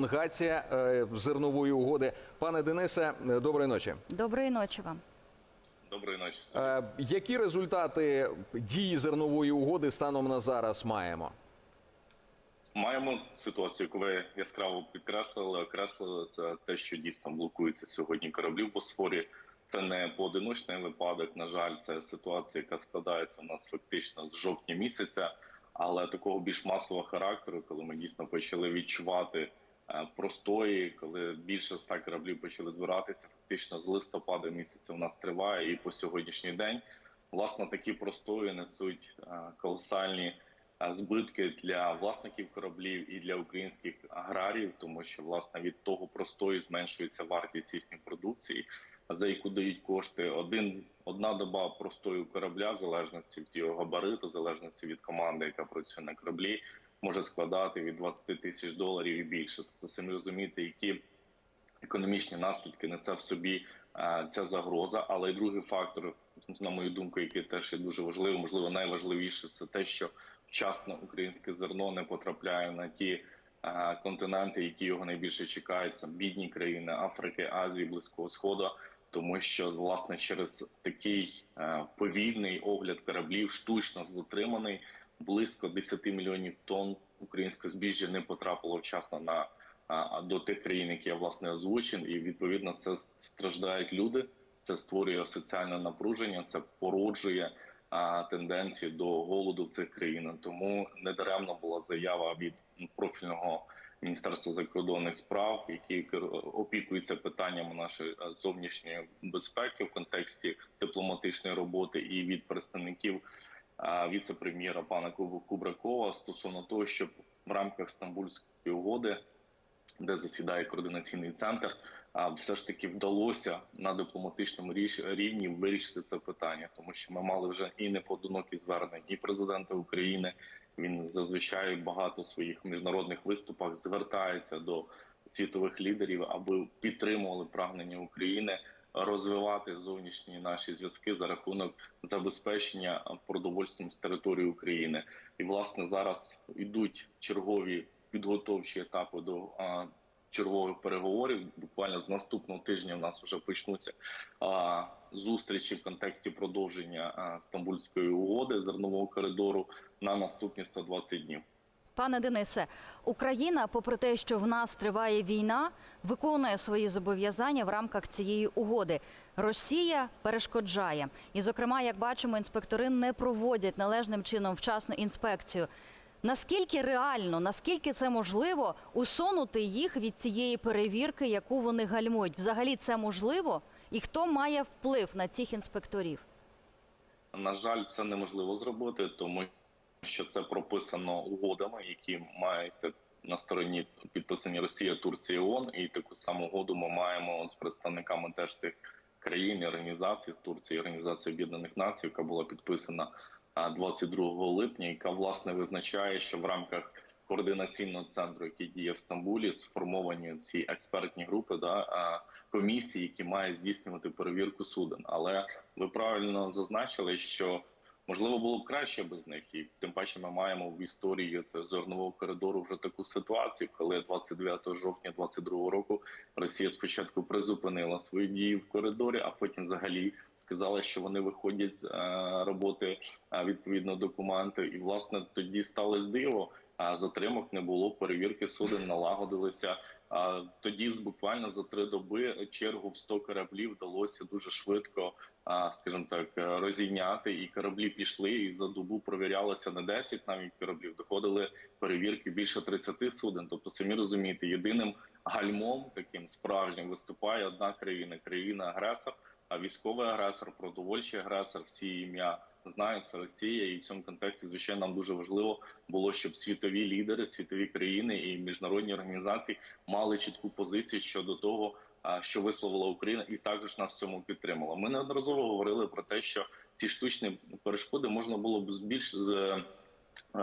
Пролонгація е, зернової угоди. Пане Денисе, е, доброї ночі. Доброї ночі вам. Доброї ночі. Е, Які результати дії зернової угоди станом на зараз маємо? Маємо ситуацію, яку ви яскраво підкреслили, окреслили це те, що дійсно блокуються сьогодні кораблі в Босфорі. Це не поодиночний випадок. На жаль, це ситуація, яка складається у нас фактично з жовтня місяця, але такого більш масового характеру, коли ми дійсно почали відчувати простої, коли більше ста кораблів почали збиратися, фактично з листопада місяця у нас триває, і по сьогоднішній день власне такі простої несуть е, колосальні е, збитки для власників кораблів і для українських аграріїв, тому що власне від того простою зменшується вартість їхньої продукції, за яку дають кошти. Один одна доба простою корабля, в залежності від його габариту, в залежності від команди, яка працює на кораблі, може складати від 20 тисяч доларів і більше. Тобто самі розумієте, які економічні наслідки несе в собі е, ця загроза. Але й другий фактор, на мою думку, який теж є дуже важливий, можливо, найважливіше, це те, що вчасно українське зерно не потрапляє на ті е, континенти, які його найбільше чекають. Це бідні країни Африки, Азії, Близького Сходу. Тому що власне через такий е, повільний огляд кораблів, штучно затриманий, близько 10 мільйонів тонн українського збіжжя не потрапило вчасно на до тих країн, які я власне озвучив, і відповідно це страждають люди. Це створює соціальне напруження, це породжує а, тенденції до голоду в цих країнах. Тому недаремно була заява від профільного міністерства закордонних справ, які кер- опікуються питаннями нашої зовнішньої безпеки в контексті дипломатичної роботи, і від представників віце-прем'єра пана Куб- Кубракова стосовно того, щоб в рамках Стамбульської угоди де засідає координаційний центр, все ж таки вдалося на дипломатичному рівні вирішити це питання, тому що ми мали вже і непоодинокі звернення, і президента України. Він зазвичай багато своїх міжнародних виступах звертається до світових лідерів, аби підтримували прагнення України розвивати зовнішні наші зв'язки за рахунок забезпечення продовольством з території України. І власне зараз йдуть чергові підготовчі етапи до чергових переговорів. Буквально з наступного тижня у нас вже почнуться а, зустрічі в контексті продовження а, Стамбульської угоди зернового коридору на наступні 120 днів. Пане Денисе, Україна, попри те, що в нас триває війна, виконує свої зобов'язання в рамках цієї угоди. Росія перешкоджає. І, зокрема, як бачимо, інспектори не проводять належним чином вчасну інспекцію. Наскільки реально, наскільки це можливо усунути їх від цієї перевірки, яку вони гальмують? Взагалі це можливо? І хто має вплив на цих інспекторів? На жаль, це неможливо зробити, тому що це прописано угодами, які мають на стороні підписані Росія, Турція, ООН. І таку саму угоду ми маємо з представниками теж цих країн і організацій Турції, Організації Об'єднаних Націй, яка була підписана а, 22 липня, яка власне визначає, що в рамках координаційного центру, який діє в Стамбулі, сформовані ці експертні групи, да комісії, які мають здійснювати перевірку суден. Але ви правильно зазначили, що можливо було б краще без них, і тим паче ми маємо в історії це зернового коридору вже таку ситуацію, коли 29 жовтня 22 року Росія спочатку призупинила свої дії в коридорі, а потім взагалі сказала, що вони виходять з е, роботи е, відповідно документи, і власне тоді сталося диво. А затримок не було, перевірки суден налагодилися. Тоді, буквально за три доби, чергу в 100 кораблів вдалося дуже швидко, скажімо так, розійняти. І кораблі пішли, і за добу провірялося не 10 навіть кораблів. Доходили перевірки більше 30 суден. Тобто, самі розумієте, єдиним гальмом таким справжнім виступає одна країна країна-агресор, а військовий агресор, продовольчий агресор, всі ім'я знають це Росія, і в цьому контексті звичайно нам дуже важливо було, щоб світові лідери, світові країни і міжнародні організації мали чітку позицію щодо того, що висловила Україна, і також нас в цьому підтримала. Ми неодноразово говорили про те, що ці штучні перешкоди можна було б збільш з. е,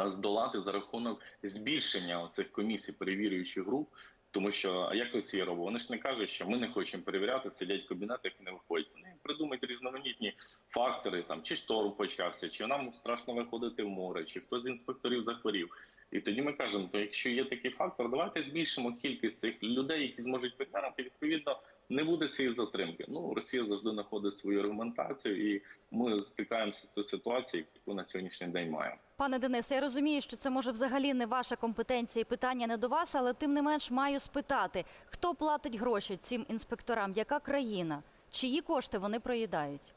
Здолати за рахунок збільшення цих комісій перевірюючих груп, тому що як Росія робить? Вони ж не кажуть, що ми не хочемо перевіряти, сидять в кабінетах і не виходять. Вони придумають різноманітні фактори, там чи шторм почався, чи нам страшно виходити в море, чи хтось з інспекторів захворів. І тоді ми кажемо: то якщо є такий фактор, давайте збільшимо кількість цих людей, які зможуть підтримати. Відповідно, не буде цієї затримки. Ну Росія завжди знаходить свою аргументацію, і ми стикаємося з тою ситуацією, яку на сьогоднішній день маємо. Пане Денисе, я розумію, що це може взагалі не ваша компетенція і питання не до вас, але тим не менш маю спитати, хто платить гроші цим інспекторам, яка країна, чиї кошти вони проїдають?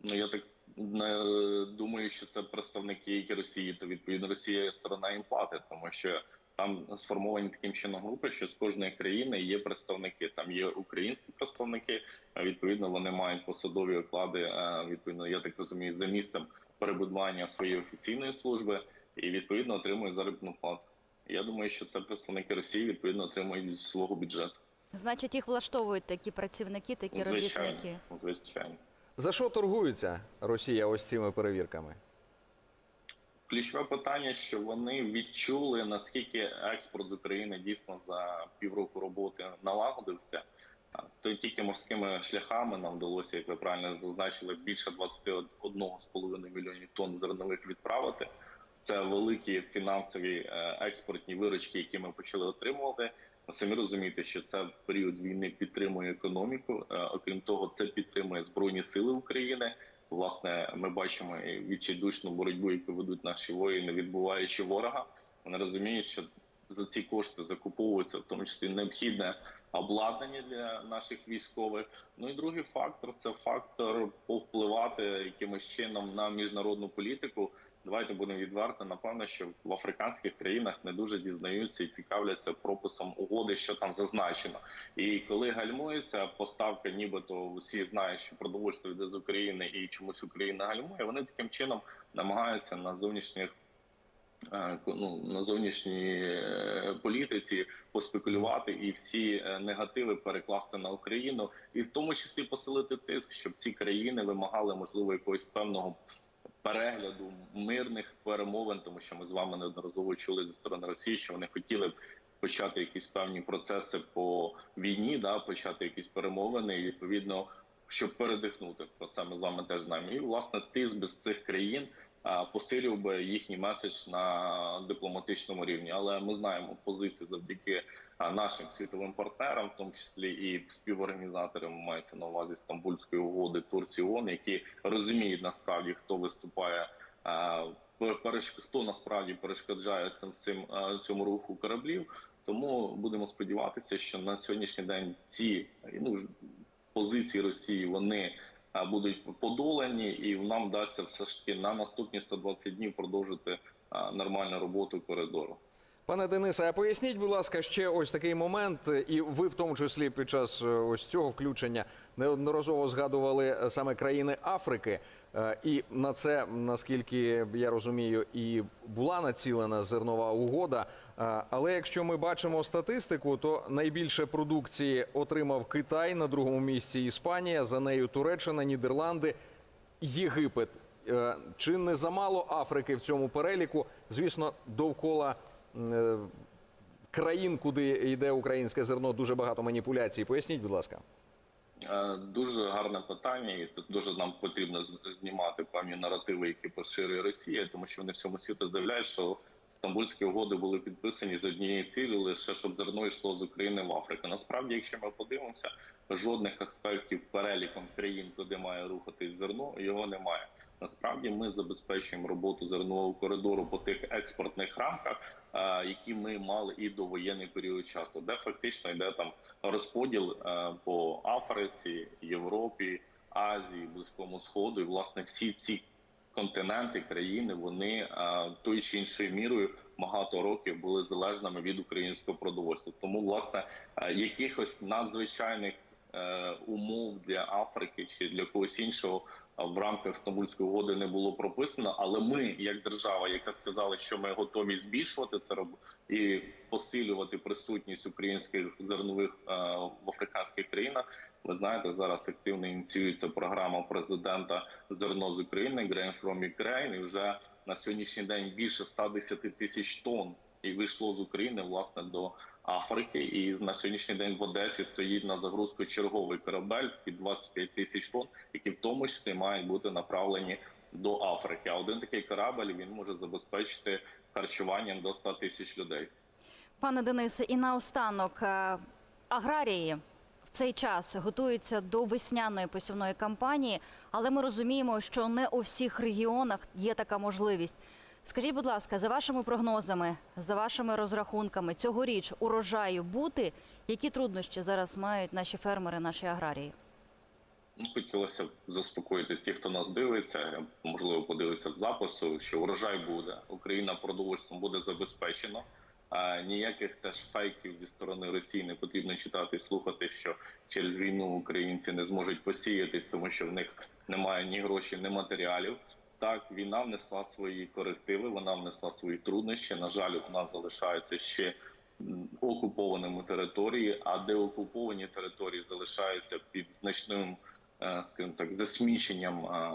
Ну я так не думаю, що це представники які Росії, то відповідно Росія сторона їм платить, тому що там сформовані таким чином групи, що з кожної країни є представники. Там є українські представники. а, Відповідно, вони мають посадові оклади. Відповідно, я так розумію, за місцем перебудування своєї офіційної служби і відповідно отримують заробітну плату. Я думаю, що це представники Росії відповідно отримують з свого бюджету. Значить, їх влаштовують такі працівники, такі Звичайно, робітники. звичайно. За що торгується Росія ось цими перевірками? Ключове питання, що вони відчули наскільки експорт з України дійсно за півроку роботи налагодився. То тільки морськими шляхами нам вдалося, як ви правильно зазначили, більше 21,5 мільйонів тонн зернових відправити. Це великі фінансові е, експортні виручки, які ми почали отримувати. Самі розумієте, що це період війни підтримує економіку. Е, Окрім того, це підтримує збройні сили України. Власне, ми бачимо відчайдушну боротьбу, яку ведуть наші воїни, відбуваючи ворога. Вони розуміють, що за ці кошти закуповується в тому числі необхідне обладнання для наших військових. Ну і другий фактор це фактор повпливати якимось чином на міжнародну політику. Давайте будемо відверто. Напевно, що в африканських країнах не дуже дізнаються і цікавляться прописом угоди, що там зазначено. І коли гальмується поставка, нібито всі знають, що продовольство йде з України і чомусь Україна гальмує. Вони таким чином намагаються на зовнішніх е, ну, на зовнішній е, політиці поспекулювати і всі е, негативи перекласти на Україну, і в тому числі посилити тиск, щоб ці країни вимагали можливо якогось певного перегляду мирних перемовин, тому що ми з вами неодноразово чули зі сторони Росії, що вони хотіли б почати якісь певні процеси по війні, да почати якісь перемовини, і відповідно, щоб передихнути. Про це ми з вами теж знаємо. І власне тиск без цих країн посилював би їхній меседж на дипломатичному рівні. Але ми знаємо позицію завдяки нашим світовим партнерам, в тому числі і співорганізаторам мається на увазі Стамбульської угоди Турції ООН, які розуміють насправді хто виступає. хто насправді перешкоджає цим всім цьому руху кораблів. Тому будемо сподіватися, що на сьогоднішній день ці ну позиції Росії вони будуть подолані, і нам вдасться все ж таки на наступні 120 днів продовжити нормальну роботу коридору. Пане Денисе, а поясніть, будь ласка, ще ось такий момент, і ви в тому числі під час е, ось цього включення неодноразово згадували е, саме країни Африки. Е, І на це, наскільки я розумію, і була націлена зернова угода. Але якщо ми бачимо статистику, то найбільше продукції отримав Китай на другому місці Іспанія, за нею Туреччина, Нідерланди, Єгипет. Чи не замало Африки в цьому переліку? Звісно, довкола країн, куди йде українське зерно, дуже багато маніпуляцій. Поясніть, будь ласка. Е, Дуже гарне питання, і тут дуже нам потрібно знімати певні наративи, які поширює Росія, тому що вони всьому світу заявляють, що стамбульські угоди були підписані з однією цілею, лише щоб зерно йшло з України в Африку. Насправді, якщо ми подивимося, жодних аспектів переліком країн, куди має рухатись зерно, його немає. Насправді ми забезпечуємо роботу зернового коридору по тих експортних рамках, е, які ми мали і до воєнний період часу, де фактично йде там розподіл е, по Африці, Європі, Азії, Близькому Сходу. І власне всі ці континенти, країни, вони е, тою чи іншою мірою багато років були залежними від українського продовольства. Тому, власне, якихось надзвичайних умов для Африки чи для когось іншого в рамках Стамбульської угоди не було прописано. Але ми, як держава, яка сказала, що ми готові збільшувати це і посилювати присутність українських зернових е, в африканських країнах. Ви знаєте, зараз активно ініціюється програма президента зерно з України Grain from Ukraine. І вже на сьогоднішній день більше 110 тисяч тонн і вийшло з України власне до Африки. І на сьогоднішній день в Одесі стоїть на загрузку черговий корабель під 25 тисяч тонн, які в тому числі мають бути направлені до Африки. А один такий корабель він може забезпечити харчуванням до 100 тисяч людей. Пане Денисе, і наостанок е, аграрії в цей час готуються до весняної посівної кампанії, але ми розуміємо, що не у всіх регіонах є така можливість. Скажіть, будь ласка, за вашими прогнозами, за вашими розрахунками, цьогоріч урожаю бути, які труднощі зараз мають наші фермери, наші аграрії? Ну, хотілося б заспокоїти тих, хто нас дивиться, можливо, подивиться в запису, що урожай буде. Україна продовольством буде забезпечено. А ніяких теж фейків зі сторони Росії не потрібно читати і слухати, що через війну українці не зможуть посіятись, тому що в них немає ні грошей, ні матеріалів. Так, війна внесла свої корективи, вона внесла свої труднощі. На жаль, у нас залишаються ще окупованими території, а деокуповані території залишаються під значним е, скажімо так, засміченням е,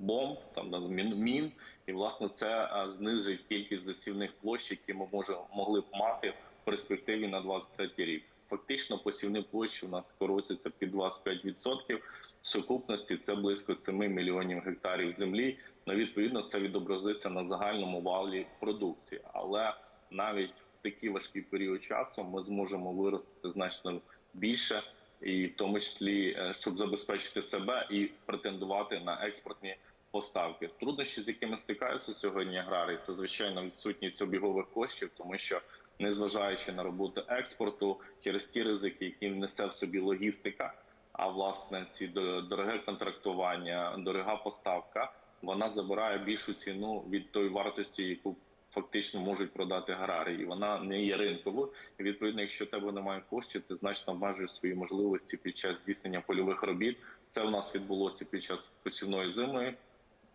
бомб, там мін. І власне це е, знижить кількість засівних площ, які ми може, могли б мати в перспективі на 23 рік. Фактично, посівні площі у нас скоротяться під 25%. В сукупності це близько 7 мільйонів гектарів землі. Ну, відповідно, це відобразиться на загальному валі продукції. Але навіть в такий важкий період часу ми зможемо виростити значно більше, і в тому числі е, щоб забезпечити себе і претендувати на експортні поставки. Труднощі, з якими стикаються сьогодні аграрії, це звичайно відсутність обігових коштів, тому що незважаючи на роботу експорту, через ті ризики, які несе в собі логістика, а власне ці до- дороге контрактування, дорога поставка, вона забирає більшу ціну від тої вартості, яку фактично можуть продати аграрії. Вона не є ринковою. І відповідно, якщо тебе немає коштів, ти значно обмежуєш свої можливості під час здійснення польових робіт. Це у нас відбулося під час посівної зими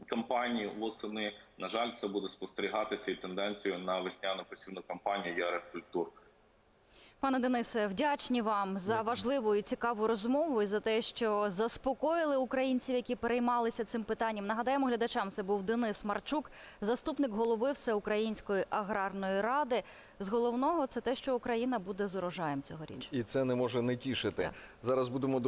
кампанії восени. На жаль, це буде спостерігатися і тенденцію на весняну посівну кампанію ярих культур. Пане Денисе, вдячні вам за важливу і цікаву розмову і за те, що заспокоїли українців, які переймалися цим питанням. Нагадаємо глядачам, це був Денис Марчук, заступник голови Всеукраїнської аграрної ради. З головного це те, що Україна буде з урожаєм цьогоріч. І це не може не тішити. Так. Зараз будемо